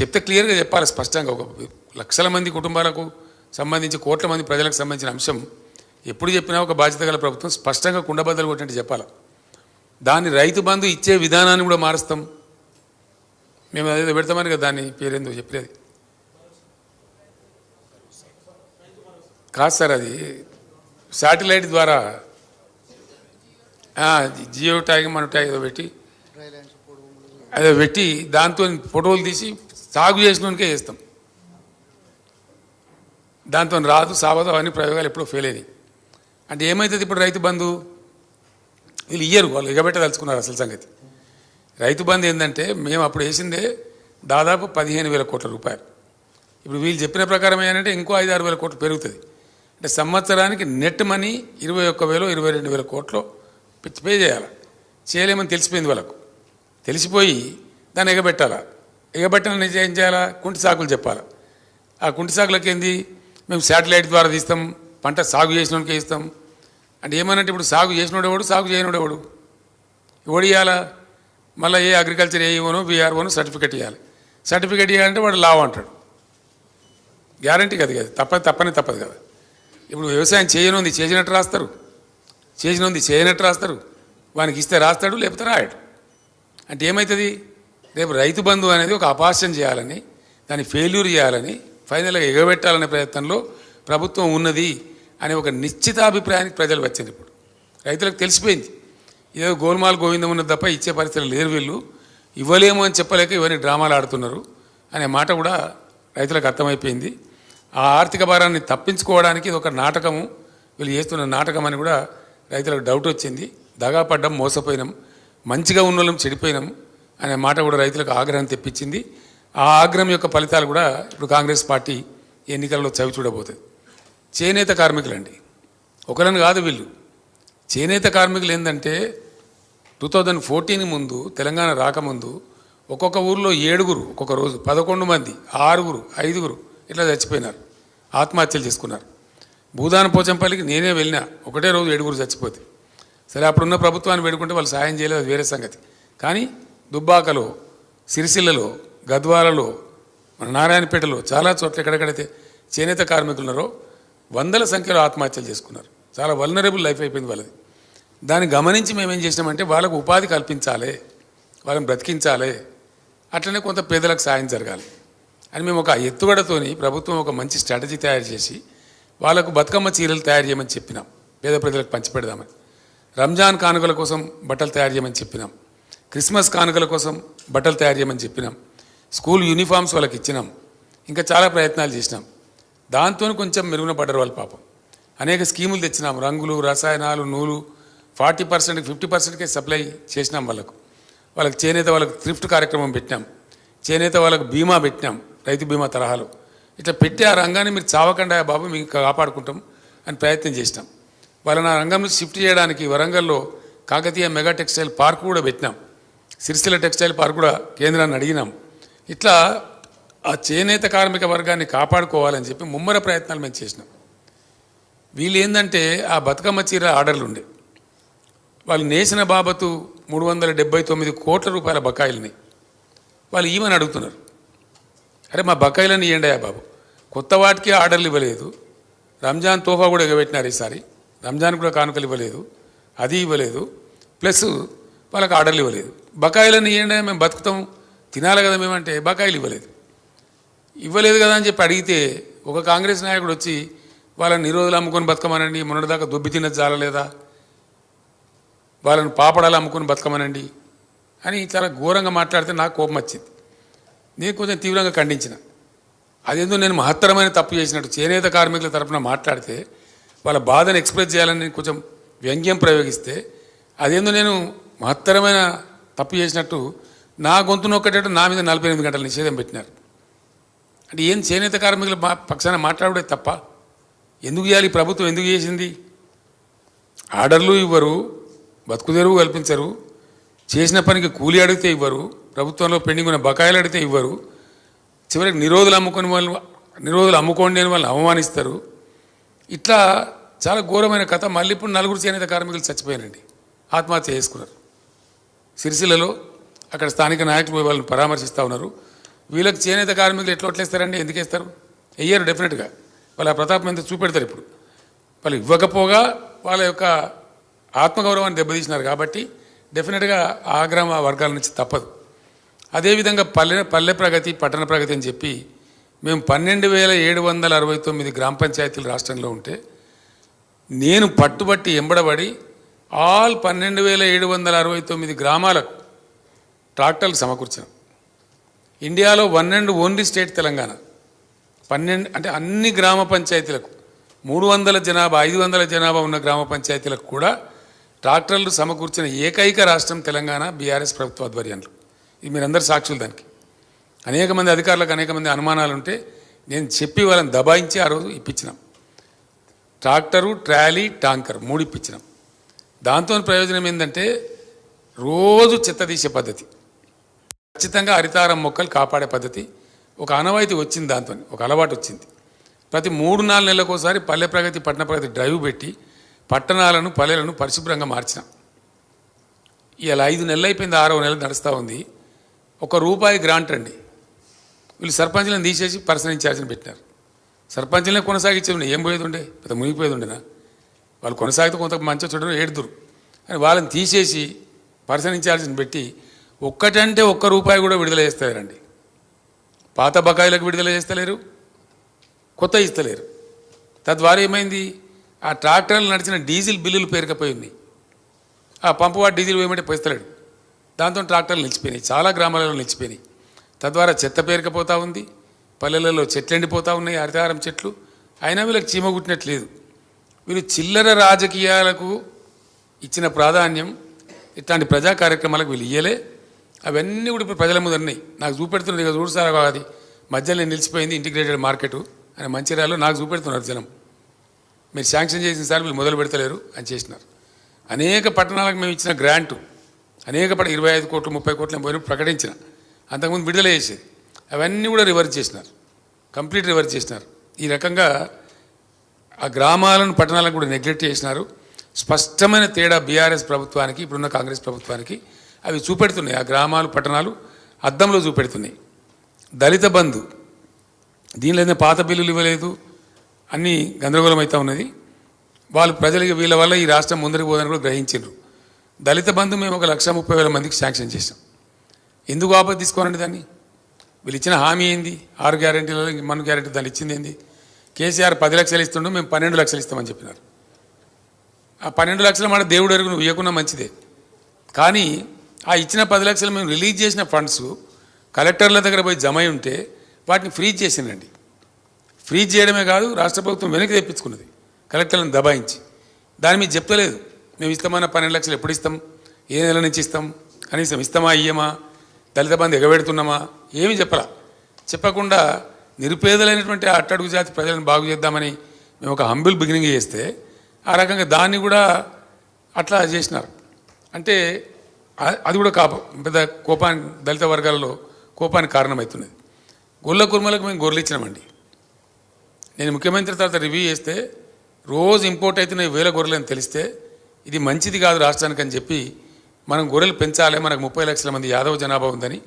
చెప్తే క్లియర్గా చెప్పాలి స్పష్టంగా. ఒక లక్షల మంది కుటుంబాలకు సంబంధించి కోట్ల మంది ప్రజలకు సంబంధించిన అంశం. ఎప్పుడు చెప్పినా ఒక బాధ్యత గల ప్రభుత్వం స్పష్టంగా కుండబద్దలు కొట్టినట్టు చెప్పాలి. దాన్ని రైతు బంధు ఇచ్చే విధానాన్ని కూడా మారుస్తాం. మేము అదేదో పెడతామని కదా దాన్ని పేరేందో చెప్పలేదు. కాదు సార్ అది శాటిలైట్ ద్వారా జియో ట్యాగ్ మన ట్యాగ్ ఏదో పెట్టి అదే పెట్టి దాంతో ఫోటోలు తీసి సాగు చేసినోనికే చేస్తాం. దాంతో రాదు సావదు అన్ని ప్రయోగాలు ఎప్పుడో ఫెయిల్ అయినాయి అంటే ఏమవుతుంది ఇప్పుడు రైతు బంధు? వీళ్ళు ఇయ్యరు వాళ్ళు ఎగబెట్టదలుచుకున్నారు అసలు సంగతి. రైతు బంధు ఏంటంటే మేము అప్పుడు వేసిందే దాదాపు పదిహేను వేల కోట్ల రూపాయలు. ఇప్పుడు వీళ్ళు చెప్పిన ప్రకారం ఏంటంటే ఇంకో ఐదు ఆరు వేల కోట్లు పెరుగుతుంది. అంటే సంవత్సరానికి నెట్ మనీ ఇరవై ఒక్క వేలు ఇరవై రెండు వేల కోట్లు పిచ్చి పే చేయాలి. చేయలేమని తెలిసిపోయింది వాళ్ళకు. తెలిసిపోయి దాన్ని ఎగబెట్టాలా? ఎగబెట్టాలని ఏం చేయాలా? కుంటి సాకులు చెప్పాలి. ఆ కుంటి సాకులకి ఏంది మేము శాటిలైట్ ద్వారా తీస్తాం పంట సాగు చేసినోడికే ఇస్తాం. అంటే ఏమనంటే ఇప్పుడు సాగు చేసినోడేవాడు సాగు చేయనోడేవాడు? ఎవడు ఇవ్వాలా మళ్ళీ ఏ అగ్రికల్చర్ ఏఈఓను బీఆర్ఓను సర్టిఫికెట్ ఇవ్వాలి సర్టిఫికెట్ ఇవ్వాలంటే వాడు లావు అంటాడు. గ్యారంటీ కదా కదా తప్పదు తప్పని తప్పదు కదా. ఇప్పుడు వ్యవసాయం చేయనుంది చేసినట్టు రాస్తారు. చేసినుంది చేయనట్టు రాస్తారు. వానికి ఇస్తే రాస్తాడు లేకపోతే రాయడు. అంటే ఏమవుతుంది రేపు రైతు బంధు అనేది ఒక అపాస్యం చేయాలని దాన్ని ఫెయిల్యూర్ చేయాలని ఫైనల్గా ఎగబెట్టాలనే ప్రయత్నంలో ప్రభుత్వం ఉన్నది అనే ఒక నిశ్చితాభిప్రాయానికి ప్రజలు వచ్చింది ఇప్పుడు. రైతులకు తెలిసిపోయింది. ఏదో గోల్మాల్ గోవిందం ఉన్నది తప్ప ఇచ్చే పరిస్థితులు లేరు వీళ్ళు. ఇవ్వలేము అని చెప్పలేక ఇవన్నీ డ్రామాలు ఆడుతున్నారు అనే మాట కూడా రైతులకు అర్థమైపోయింది. ఆ ఆర్థిక భారాన్ని తప్పించుకోవడానికి ఇది ఒక నాటకము. వీళ్ళు చేస్తున్న నాటకం అని కూడా రైతులకు డౌట్ వచ్చింది. దగాపడ్డం మోసపోయినాం. మంచిగా ఉన్న వాళ్ళం చెడిపోయినాం. అనే మాట కూడా రైతులకు ఆగ్రహం తెప్పించింది. ఆ ఆగ్రహం యొక్క ఫలితాలు కూడా ఇప్పుడు కాంగ్రెస్ పార్టీ ఎన్నికల్లో చవి చూడబోతుంది చేనేత కార్మికులండి. ఒకరిని కాదు వీళ్ళు. చేనేత కార్మికులు ఏంటంటే టూ థౌజండ్ ఫోర్టీన్ ముందు తెలంగాణ రాకముందు ఒక్కొక్క ఊర్లో ఏడుగురు ఒక్కొక్క రోజు పదకొండు మంది ఆరుగురు ఐదుగురు ఇట్లా చచ్చిపోయినారు. ఆత్మహత్యలు చేసుకున్నారు. భూదాన పోచంపల్లికి నేనే వెళ్ళినా ఒకటే రోజు ఏడుగురు చచ్చిపోతే. సరే అప్పుడున్న ప్రభుత్వాన్ని వేడుకుంటే వాళ్ళు సాయం చేయలేదు అది వేరే సంగతి. కానీ దుబ్బాకలో సిరిసిల్లలో గద్వాలలో మన నారాయణపేటలో చాలా చోట్ల ఎక్కడెక్కడైతే చేనేత కార్మికులు ఉన్నారో వందల సంఖ్యలో ఆత్మహత్యలు చేసుకున్నారు. చాలా వల్నరబుల్ లైఫ్ అయిపోయింది వాళ్ళది. దాన్ని గమనించి మేము ఏం చేసినామంటే వాళ్ళకు ఉపాధి కల్పించాలి వాళ్ళని బ్రతికించాలి అట్లనే కొంత పేదలకు సాయం జరగాలి అని మేము ఒక ఎత్తుగడతోని ప్రభుత్వం ఒక మంచి స్ట్రాటజీ తయారు చేసి వాళ్ళకు బతుకమ్మ చీరలు తయారు చేయమని చెప్పినాం. పేద ప్రజలకు పంచిపెడదామని. రంజాన్ కానుకల కోసం బట్టలు తయారు చేయమని చెప్పినాం. క్రిస్మస్ కానుకల కోసం బట్టలు తయారు చేయమని చెప్పినాం. స్కూల్ యూనిఫామ్స్ వాళ్ళకి ఇచ్చినాం. ఇంకా చాలా ప్రయత్నాలు చేసినాం. దాంతో కొంచెం మెరుగున పడ్డారు వాళ్ళ పాపం. అనేక స్కీములు తెచ్చినాం. రంగులు రసాయనాలు నూలు ఫార్టీ పర్సెంట్ ఫిఫ్టీ పర్సెంట్కే సప్లై చేసినాం వాళ్ళకు. వాళ్ళకి చేనేత వాళ్ళకి థ్రిఫ్ట్ కార్యక్రమం పెట్టినాం. చేనేత వాళ్ళకు బీమా పెట్టినాం రైతు బీమా తరహాలో. ఇట్లా పెట్టి ఆ రంగాన్ని మీరు చావకుండా బాబు మీకు కాపాడుకుంటాం అని ప్రయత్నం చేసినాం. వాళ్ళని ఆ రంగం షిఫ్ట్ చేయడానికి వరంగల్లో కాకతీయ మెగా టెక్స్టైల్ పార్క్ కూడా పెట్టినాం. సిరిసిల్ల టెక్స్టైల్ పార్క్ కూడా కేంద్రాన్ని అడిగినాం. ఇట్లా ఆ చేనేత కార్మిక వర్గాన్ని కాపాడుకోవాలని చెప్పి ముమ్మర ప్రయత్నాలు మేము చేసినాం. వీళ్ళు ఏంటంటే ఆ బతుకమ్మ చీర ఆర్డర్లు ఉండే. వాళ్ళు నేసిన బాబతు మూడు వందల డెబ్బై తొమ్మిది కోట్ల రూపాయల బకాయిలని వాళ్ళు ఈమని అడుగుతున్నారు. అరే మా బకాయిలని ఇవ్వండి బాబు. కొత్త వాటికి ఆర్డర్లు ఇవ్వలేదు. రంజాన్ తోఫా కూడా ఎగబెట్టినారు ఈసారి. రంజాన్ కూడా కానుకలు ఇవ్వలేదు. అది ఇవ్వలేదు. ప్లస్ వాళ్ళకి ఆర్డర్లు ఇవ్వలేదు. బకాయిలను ఇవ్వండి మేము బతుకుతాం తినాలి కదా మేమంటే బకాయిలు ఇవ్వలేదు. ఇవ్వలేదు కదా అని చెప్పి అడిగితే ఒక కాంగ్రెస్ నాయకుడు వచ్చి వాళ్ళని నిరోధులు అమ్ముకొని బతకమనండి మొన్నటిదాకా దొబ్బి తిన్నది చాలలేదా వాళ్ళని పాపడాలు అమ్ముకొని బతకమనండి? అని చాలా ఘోరంగా మాట్లాడితే నాకు కోపం వచ్చింది. నేను కొంచెం తీవ్రంగా ఖండించిన. అదేందో నేను మహత్తరమైన తప్పు చేసినట్టు చేనేత కార్మికుల తరపున మాట్లాడితే వాళ్ళ బాధను ఎక్స్ప్రెస్ చేయాలని కొంచెం వ్యంగ్యం ప్రయోగిస్తే అదేందో నేను మహత్తరమైన తప్పు చేసినట్టు నా గొంతు నొక్కటట్టు నా మీద నలభై ఎనిమిది గంటల నిషేధం పెట్టినారు. అంటే ఏం చేనేత కార్మికుల మా పక్షాన మాట్లాడే తప్ప? ఎందుకు చేయాలి? ప్రభుత్వం ఎందుకు చేసింది? ఆర్డర్లు ఇవ్వరు బతుకు తెరువు కల్పించరు చేసిన పనికి కూలి అడిగితే ఇవ్వరు ప్రభుత్వంలో పెండింగ్ ఉన్న బకాయిలు అడిగితే ఇవ్వరు చివరికి నిరోధులు అమ్ముకొని వాళ్ళు నిరోధులు అమ్ముకోండి అని వాళ్ళని అవమానిస్తారు. ఇట్లా చాలా ఘోరమైన కథ. మళ్ళీ ఇప్పుడు నలుగురు చేనేత కార్మికులు చచ్చిపోయారండి. ఆత్మహత్య చేసుకున్నారు. సిరిసిల్లలో అక్కడ స్థానిక నాయకులు వాళ్ళని పరామర్శిస్తూ ఉన్నారు. వీళ్ళకి చేనేత కార్మికులు ఎట్లా వట్లేస్తారండి ఎందుకు వేస్తారు? వెయ్యరు డెఫినెట్గా వాళ్ళ ప్రతాపం ఎంత చూపెడతారు ఇప్పుడు? వాళ్ళు ఇవ్వకపోగా వాళ్ళ యొక్క ఆత్మగౌరవాన్ని దెబ్బతీసినారు కాబట్టి డెఫినెట్గా ఆ గ్రామ వర్గాల నుంచి తప్పదు. అదేవిధంగా పల్లె పల్లె ప్రగతి పట్టణ ప్రగతి అని చెప్పి మేము పన్నెండు వేల ఏడు వందల అరవై తొమ్మిది గ్రామ పంచాయతీలు రాష్ట్రంలో ఉంటే నేను పట్టుబట్టి ఎంబడబడి ఆల్ పన్నెండు వేల ఏడు వందల అరవై తొమ్మిది గ్రామాలకు ట్రాక్టర్లు సమకూర్చాను ఇండియాలో one and only state Telangana. పన్నెండు అంటే అన్ని గ్రామ పంచాయతీలకు మూడు వందల జనాభా ఐదు వందల జనాభా ఉన్న గ్రామ పంచాయతీలకు కూడా ట్రాక్టర్లు సమకూర్చిన ఏకైక రాష్ట్రం తెలంగాణ బీఆర్ఎస్ ప్రభుత్వ ఆధ్వర్యంలో. ఇది మీరందరూ సాక్షులు దానికి. అనేక మంది అధికారులకు అనేక మంది అనుమానాలు ఉంటే నేను చెప్పి వాళ్ళని దబాయించి ఆ రోజు ఇప్పించినాం. ట్రాక్టరు ట్రాలీ టాంకర్ మూడు ఇప్పించినాం. దాంతో ప్రయోజనం ఏంటంటే రోజు చెత్త తీసే పద్ధతి. ఖచ్చితంగా హరితారం మొక్కలు కాపాడే పద్ధతి. ఒక అనవాయితీ వచ్చింది దాంతో ఒక అలవాటు వచ్చింది. ప్రతి మూడు నాలుగు నెలలకు ఒకసారి పల్లె ప్రగతి పట్టణ ప్రగతి డ్రైవ్ పెట్టి పట్టణాలను పల్లెలను పరిశుభ్రంగా మార్చినాం. ఇలా ఐదు నెలలు అయిపోయింది ఆరో నెల నడుస్తూ ఉంది. ఒక రూపాయి గ్రాంట్ అండి. వీళ్ళు సర్పంచ్లను తీసేసి పర్సన్ ఇన్ఛార్జ్ని పెట్టినారు. సర్పంచ్లనే కొనసాగించే ఏం పోయేది ఉండే? పెద్ద మునిగిపోయేది ఉండేనా? వాళ్ళు కొనసాగితే కొంత మంచి చూడడం ఏడుదురు. అని వాళ్ళని తీసేసి పర్సనల్ ఇన్ఛార్జిని పెట్టి ఒక్కటంటే ఒక్క రూపాయి కూడా విడుదల చేస్తలేరండి. పాత బకాయిలకు విడుదల చేస్తలేరు కొత్త ఇస్తలేరు. తద్వారా ఏమైంది? ఆ ట్రాక్టర్లు నడిచిన డీజిల్ బిల్లులు పేరుకపోయింది. ఆ పంపువాడు డీజిల్ వేయమంటే పోయిస్తలేడు దాంతో ట్రాక్టర్లు నిలిచిపోయినాయి చాలా గ్రామాలలో నిలిచిపోయినాయి. తద్వారా చెత్త పేరుకపోతూ ఉంది పల్లెలలో చెట్లు ఎండిపోతూ ఉన్నాయి హరితహారం చెట్లు. అయినా వీళ్ళకి చీమ కుట్టినట్లేదు వీళ్ళు చిల్లర రాజకీయాలకు ఇచ్చిన ప్రాధాన్యం ఇట్లాంటి ప్రజా కార్యక్రమాలకు వీళ్ళు ఇయ్యలే. అవన్నీ కూడా ఇప్పుడు ప్రజల ముందు ఉన్నాయి. నాకు చూపెడుతున్నది ఇక చూడు సార్ అది. మధ్యలో నిలిచిపోయింది ఇంటిగ్రేటెడ్ మార్కెట్ అని మంచిర్యాలలో నాకు చూపెడుతున్నారు జనం. మీరు శాంక్షన్ చేసిన సార్ వీళ్ళు మొదలు పెడతలేరు అని చేసినారు. అనేక పట్టణాలకు మేము ఇచ్చిన గ్రాంటు అనేక పట్ట ఇరవై ఐదు కోట్లు ముప్పై కోట్లు పోయిన ప్రకటించిన. అంతకుముందు విడుదల చేసేది. అవన్నీ కూడా రివర్స్ చేసినారు. కంప్లీట్ రివర్స్ చేసినారు. ఈ రకంగా ఆ గ్రామాలను పట్టణాలను కూడా నెగ్లెక్ట్ చేసినారు. స్పష్టమైన తేడా బీఆర్ఎస్ ప్రభుత్వానికి ఇప్పుడున్న కాంగ్రెస్ ప్రభుత్వానికి అవి చూపెడుతున్నాయి. ఆ గ్రామాలు పట్టణాలు అద్దంలో చూపెడుతున్నాయి. దళిత బంధు. దీనిలో ఏదైనా పాత బిల్లులు ఇవ్వలేదు. అన్నీ గందరగోళం అవుతా ఉన్నది. వాళ్ళు ప్రజలకి వీళ్ళ వల్ల ఈ రాష్ట్రం ముందరికి పోదని కూడా గ్రహించారు దళిత బంధు మేము ఒక లక్ష ముప్పై వేల మందికి శాంక్షన్ చేసాం ఎందుకు ఆపద తీసుకోనండి దాన్ని? వీళ్ళు ఇచ్చిన హామీ ఏంది? ఆరు గ్యారెంటీలలో మన గ్యారెంటీ దాన్ని ఇచ్చింది ఏంది? కేసీఆర్ పది లక్షలు ఇస్తుండో మేము పన్నెండు లక్షలు ఇస్తామని చెప్పినారు. ఆ పన్నెండు లక్షలు మన దేవుడు ఎరుగు నువ్వు ఇవ్వకుండా మంచిదే. కానీ ఆ ఇచ్చిన పది లక్షలు మేము రిలీజ్ చేసిన ఫండ్స్ కలెక్టర్ల దగ్గర పోయి జమ అయి ఉంటే వాటిని ఫ్రీజ్ చేసిందండి ఫ్రీజ్ చేయడమే కాదు రాష్ట్ర ప్రభుత్వం వెనక్కి తెప్పించుకున్నది కలెక్టర్లను దబాయించి. దాని మీద చెప్తలేదు. మేము ఇస్తామన్న పన్నెండు లక్షలు ఎప్పుడు ఇస్తాం? ఏ నెల నుంచి ఇస్తాం? కనీసం ఇస్తామా ఇయ్యమా? దళిత బంధు ఎగబెడుతున్నామా? ఏమీ చెప్పరా చెప్పకుండా నిరుపేదలైనటువంటి అట్టడుగు జాతి ప్రజలను బాగు చేద్దామని మేము ఒక హంబుల్ బిగినింగ్ చేస్తే ఆ రకంగా దాన్ని కూడా అట్లా చేసినారు. అంటే అది కూడా కాప పెద్ద కోపానికి దళిత వర్గాలలో కోపానికి కారణమవుతున్నది గొల్ల కుర్మలకు మేము గొర్రెలు ఇచ్చినామండి. నేను ముఖ్యమంత్రి తర్వాత రివ్యూ చేస్తే రోజు ఇంపోర్ట్ అవుతున్న వేల గొర్రెలు అని తెలిస్తే ఇది మంచిది కాదు రాష్ట్రానికి అని చెప్పి మనం గొర్రెలు పెంచాలి మనకు ముప్పై లక్షల మంది యాదవ జనాభా ఉందని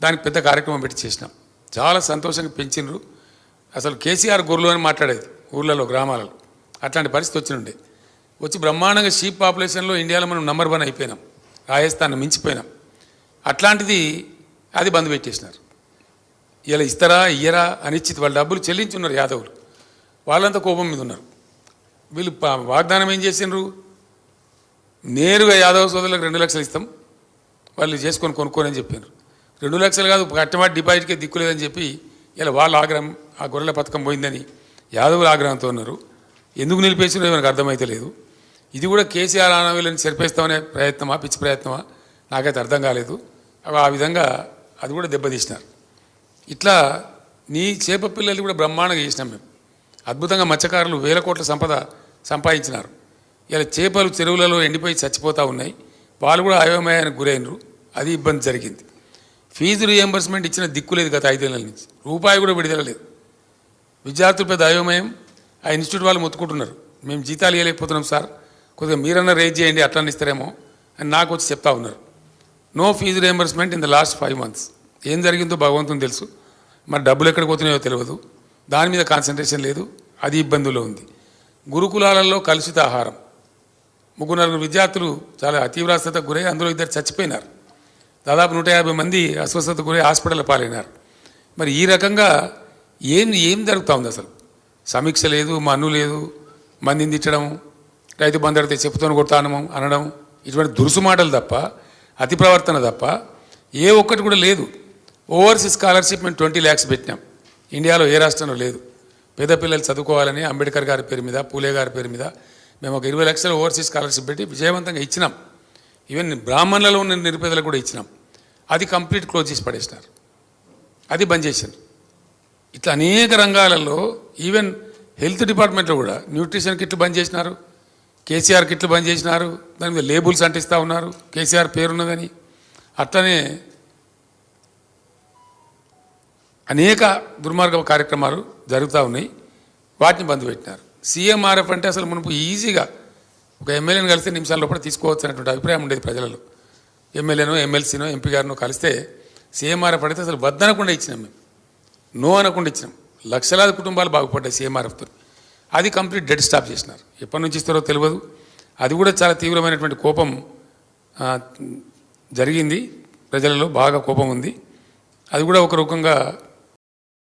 దానికి పెద్ద కార్యక్రమం పెట్టి చేసినాం. చాలా సంతోషంగా పెంచిండ్రు అసలు కేసీఆర్ గొర్రెలు అని మాట్లాడేది ఊర్లలో గ్రామాలలో. అట్లాంటి పరిస్థితి వచ్చినుండే. వచ్చి బ్రహ్మాండంగా షీప్ పాపులేషన్లో ఇండియాలో మనం నంబర్ వన్ అయిపోయినాం. రాజస్థాన్ మించిపోయినాం. అట్లాంటిది అది బంద్ పెట్టేసినారు. ఇలా ఇస్తారా ఇయ్యరా అనిశ్చిత వాళ్ళ డబ్బులు చెల్లించున్నారు యాదవులు. వాళ్ళంతా కోపం మీద ఉన్నారు. వీళ్ళు వాగ్దానం ఏం చేసిండ్రు? నేరుగా యాదవ సోదరులకు రెండు లక్షలు ఇస్తాం. వాళ్ళు చేసుకొని కొనుక్కోనని అని చెప్పారు రెండు లక్షలు కాదు కట్టమాటి డిపాజిట్కే దిక్కులేదని చెప్పి ఇలా వాళ్ళ ఆగ్రహం ఆ గొర్రెల పథకం పోయిందని యాదవుల ఆగ్రహంతో ఉన్నారు. ఎందుకు నిలిపేసినో మనకు అర్థమైతే లేదు. ఇది కూడా కేసీఆర్ ఆనవీళ్ళని చెరిపేస్తామనే ప్రయత్నమా పిచ్చి ప్రయత్నమా? నాకైతే అర్థం కాలేదు. ఆ విధంగా అది కూడా దెబ్బతీసినారు. ఇట్లా నీ చేప పిల్లలు కూడా బ్రహ్మాండంగా చేసినాం మేము. అద్భుతంగా మత్స్యకారులు వేల కోట్ల సంపద సంపాదించినారు. ఇలా చేపలు చెరువులలో ఎండిపోయి చచ్చిపోతూ ఉన్నాయి. వాళ్ళు కూడా అయోమయానికి గురైనరు. అది ఇబ్బంది జరిగింది. ఫీజు రియంబర్స్మెంట్ ఇచ్చిన దిక్కు లేదు గత ఐదేళ్ళ నుంచి. రూపాయి కూడా విడుదల లేదు. విద్యార్థులపై పెద్ద అయోమయం. ఆ ఇన్స్టిట్యూట్ వాళ్ళు మొత్తుకుంటున్నారు. మేము జీతాలు ఇవ్వలేకపోతున్నాం సార్. కొద్దిగా మీరన్నా రేజ్ చేయండి అట్లా ఇస్తారేమో అని నాకు వచ్చి చెప్తా ఉన్నారు. No fees reimbursement in the last five months ఏం జరిగిందో భగవంతుని తెలుసు. మరి డబ్బులు ఎక్కడికి పోతున్నాయో తెలియదు. దాని మీద కాన్సన్ట్రేషన్ లేదు. అది ఇబ్బందుల్లో ఉంది. గురుకులాలలో కలుషిత ఆహారం. ముగ్గురు నలుగురు విద్యార్థులు చాలా అతీవ్రస్తకు గురై అందులో ఇద్దరు చచ్చిపోయినారు. దాదాపు నూట యాభై మంది అస్వస్థతకు గురి హాస్పిటల్ పాలైనారు. మరి ఈ రకంగా ఏం ఏం జరుగుతూ ఉంది అసలు? సమీక్ష లేదు మన్ను లేదు మందిని తిట్టడం రైతు బంధు చెప్పుతోని కొడతాను అనడం ఇటువంటి దురుసు మాటలు తప్ప అతి ప్రవర్తన తప్ప ఏ ఒక్కటి కూడా లేదు. ఓవర్సీస్ స్కాలర్షిప్ మేము ట్వంటీ ల్యాక్స్ పెట్టినాం. ఇండియాలో ఏ రాష్ట్రంలో లేదు. పేద పిల్లలు చదువుకోవాలని అంబేద్కర్ గారి పేరు మీద పూలే గారి పేరు మీద మేము ఒక ఇరవై లక్షల ఓవర్సీస్ స్కాలర్షిప్ పెట్టి విజయవంతంగా ఇచ్చినాం. ఈవెన్ బ్రాహ్మణులలో ఉన్న నిరుపేదలకు కూడా ఇచ్చినాం. అది కంప్లీట్ క్లోజ్ చేసి పడేసినారు. అది బంద్ చేశారు. ఇట్లా అనేక రంగాలలో ఈవెన్ హెల్త్ డిపార్ట్మెంట్లో కూడా న్యూట్రిషన్ కిట్లు బంద్ చేసినారు. కేసీఆర్ కిట్లు బంద్ చేసినారు. దాని మీద లేబుల్స్ అంటిస్తూ ఉన్నారు. కేసీఆర్ పేరున్నదని అట్లనే అనేక దుర్మార్గ కార్యక్రమాలు జరుగుతూ ఉన్నాయి. వాటిని బంద్ పెట్టినారు. సీఎంఆర్ఎఫ్ అంటే అసలు మునుపు ఈజీగా ఒక ఎమ్మెల్యేని కలిస్తే నిమిషాల లోపల తీసుకోవచ్చు అనేటువంటి అభిప్రాయం ఉండేది ప్రజలలో. ఎమ్మెల్యేనో ఎమ్మెల్సీనో ఎంపీ గారినో కలిస్తే సీఎంఆర్ఎఫ్ పడితే అసలు వద్దనకుండా ఇచ్చినాం మేము. నో అనకుండా ఇచ్చినాం. లక్షలాది కుటుంబాలు బాగుపడ్డాయి సీఎంఆర్ఎఫ్తో. అది కంప్లీట్ డెడ్ స్టాప్ చేసినారు. ఎప్పటి నుంచి ఇస్తారో తెలియదు. అది కూడా చాలా తీవ్రమైనటువంటి కోపం జరిగింది. ప్రజలలో బాగా కోపం ఉంది. అది కూడా ఒక రకంగా